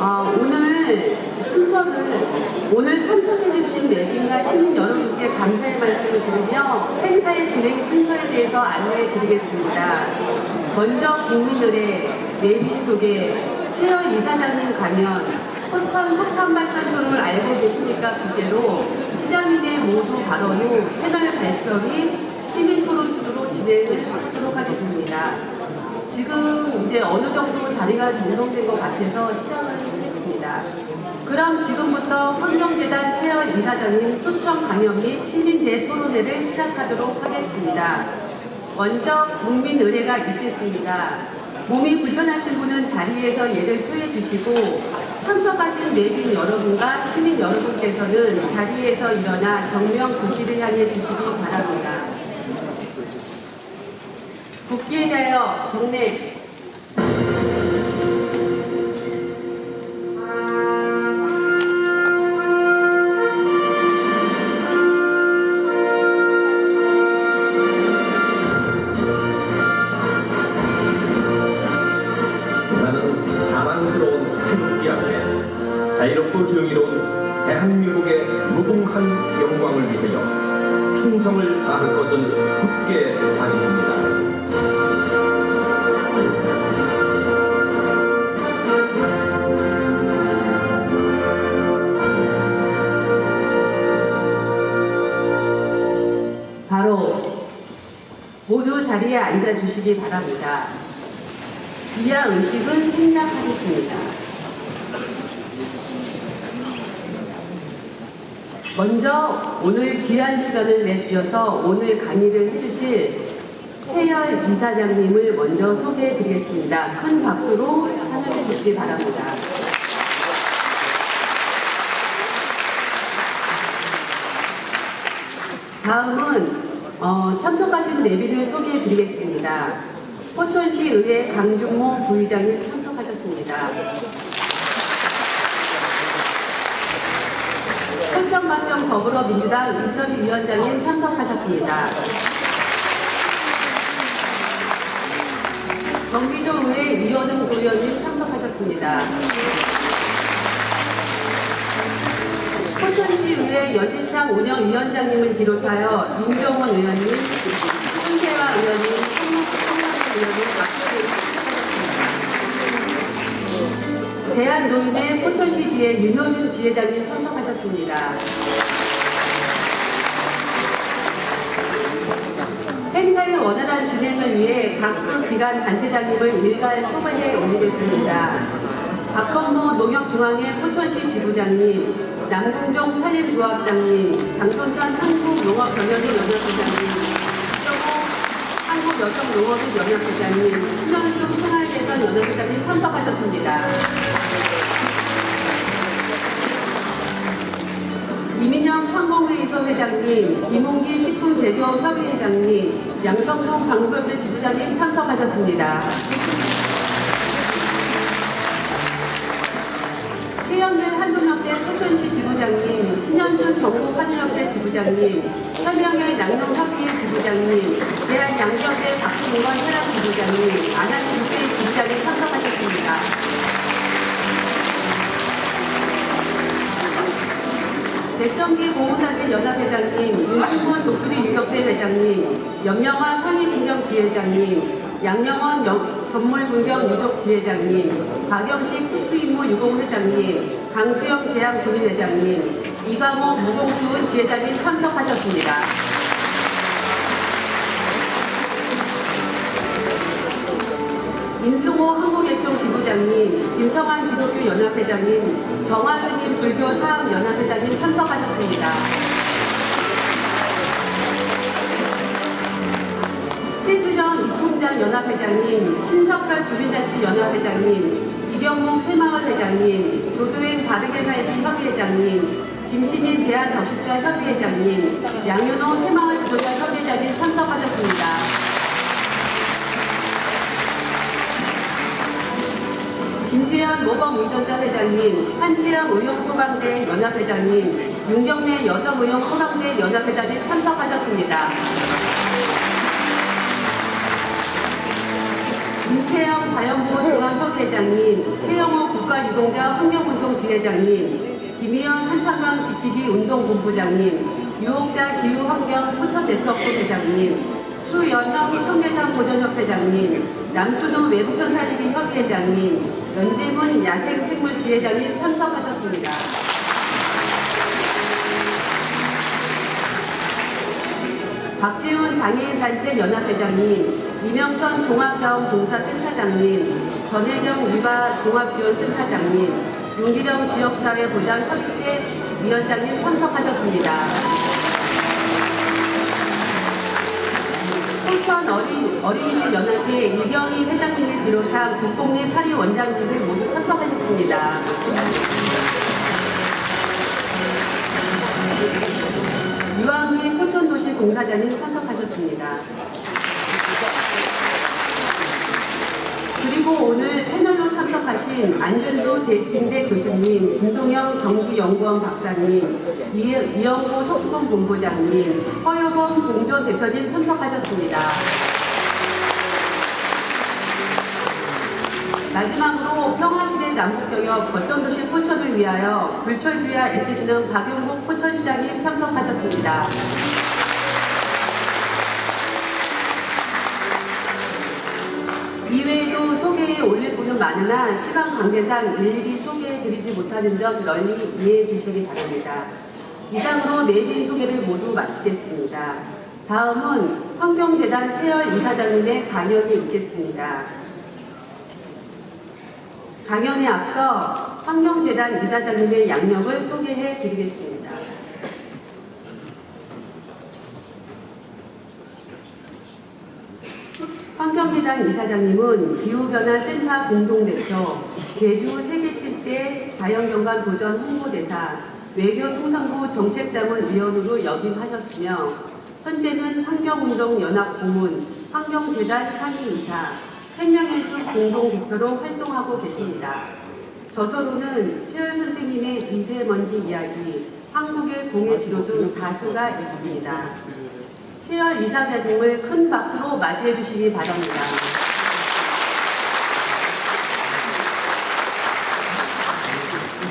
어, 오늘 순서를 오늘 참석해주신 내빈과 시민 여러분께 감사의 말씀을 드리며 행사의 진행 순서에 대해서 안내해 드리겠습니다. 먼저 국민들의 내빈 소개, 최열 이사장님 가면 포천 석탄발전소를 알고 계십니까? 주제로 시장님의 모두 발언 후 패널 발표 및 시민 토론 순으로 진행을 하도록 하겠습니다. 지금 이제 어느 정도 자리가 정돈된 것 같아서 시작을 하겠습니다. 그럼 지금부터 환경재단 최현 이사장님 초청 강연 및 시민대 토론회를 시작하도록 하겠습니다. 먼저 국민 의례가 있겠습니다. 몸이 불편하신 분은 자리에서 예를 표해 주시고 참석하신 내빈 여러분과 시민 여러분께서는 자리에서 일어나 정면 국기를 향해 주시기 바랍니다. 국기에 대하여 경례 충성을 다할 것을 굳게 다짐합니다. 바로 모두 자리에 앉아 주시기 바랍니다. 이하 의식은 생략하겠습니다. 먼저 오늘 귀한 시간을 내주셔서 오늘 강의를 해주실 최열 이사장님을 먼저 소개해 드리겠습니다. 큰 박수로 환영해 주시기 바랍니다. 다음은 어, 참석하신 내빈을 소개해 드리겠습니다. 포천시 의회 강중모 부의장님 참석하셨습니다. 포천만평 더불어민주당 이철희 위원장님 참석하셨습니다. 경기도 의회 이현웅 의원님 참석하셨습니다. 포천시 의회 열대창 운영 위원장님을 비롯하여 민정원 의원님, 손세화 의원님, 송영수 의원님, 참석 대한노인회 포천시 지회 윤효준 지회장님 참석하셨습니다. 행사의 원활한 진행을 위해 각급 기관 단체장님을 일괄 소개해 올리겠습니다. 박헌모 농협중앙회 포천시 지부장님, 남궁종 산림조합장님, 장돈찬 한국농업경영인 연합회장님, 이정호 한국여성농업인 연합회장님, 신현숙 생활개선 연합회장님 참석하셨습니다. 상공회의소 회장님, 김홍기 식품제조업 협의회장님, 양성동 광고협회 지부장님 참석하셨습니다. 최영일 한동협회 포천시 지부장님, 신현순 전국 한의협회 지부장님, 서명의 낙농협회 지부장님, 대한양협회 박승건 혈압 지부장님, 안한교회 지부장님 참석하셨습니다. 성기 보훈단체 연합회장님, 윤충원 독수리 유격대 회장님, 염영화 상임군경 지회장님, 양영원 영- 전몰군경 유족 지회장님, 박영식 특수임무 유공 회장님, 강수영 재향군인 회장님, 이강호 무공수은 지회장님 참석하셨습니다. 민승호 한국예총 지부장님, 김성환 기독교 연합회장님, 정화스님 불교 사학 연합회장님 참석하셨습니다. 최수정 이통장 연합회장님, 신석철 주민자치 연합회장님, 이경목 새마을 회장님, 조도행 바르게 살기 협의회장님, 김신인 대한적십자 협의회장님, 양윤호 새마을 지도자 협의회장님 참석하셨습니다. 김재현 모범운전자 회장님, 한채영 의용소방대 연합회장님, 윤경래 여성의용소방대 연합회장님 참석하셨습니다. 임채영 자연보호 중앙협회장님, 최영호 국가 노동자 환경운동 지회장님, 김희연 한탄강 GTD 운동본부장님, 유혹자 기후환경 포천 네트워크 회장님, 추연형 청계산 보존협회장님, 남수도 외국천 살리기 협의회장님, 연재문 야생생물 지회장님 참석하셨습니다. 박지훈 장애인단체 연합회장님, 이명선 종합자원봉사센터장님, 전혜경 위바 종합지원센터장님, 윤기령 지역사회보장 협의체 위원장님 참석하셨습니다. 포천 어린, 어린이집 연합회 이경희 회장님을 비롯한 국공립 사립 원장님들 모두 참석하셨습니다. 유아무의 포천도시 공사장님 참석하셨습니다. 그리고 오늘 참석하신 안준수 대진대 교수님, 김동영 경기연구원 박사님, 이- 이영구 소프본 본부장님, 허여범 공존 대표님 참석하셨습니다. 마지막으로 평화시대 남북경협 거점도시 포천을 위하여 불철주야 애쓰시는 박용국 포천시장님 참석하셨습니다. 이외에도 소개에 올릴 분은 많으나 시간 관계상 일일이 소개해드리지 못하는 점 널리 이해해 주시기 바랍니다. 이상으로 내빈 소개를 모두 마치겠습니다. 다음은 환경재단 최열 이사장님의 강연이 있겠습니다. 강연에 앞서 환경재단 이사장님의 양력을 소개해 드리겠습니다. 환경재단 이사장님은 기후변화 센터 공동대표, 제주 세계 7대 자연경관 도전 홍보대사, 외교통상부 정책자문위원으로 역임하셨으며 현재는 환경운동연합 고문, 환경재단 상임이사, 생명예술 공동대표로 활동하고 계십니다. 저서로는 최열 선생님의 미세먼지 이야기, 한국의 공해지로 등 다수가 있습니다. 최열 이사장님을 큰 박수로 맞이해 주시기 바랍니다.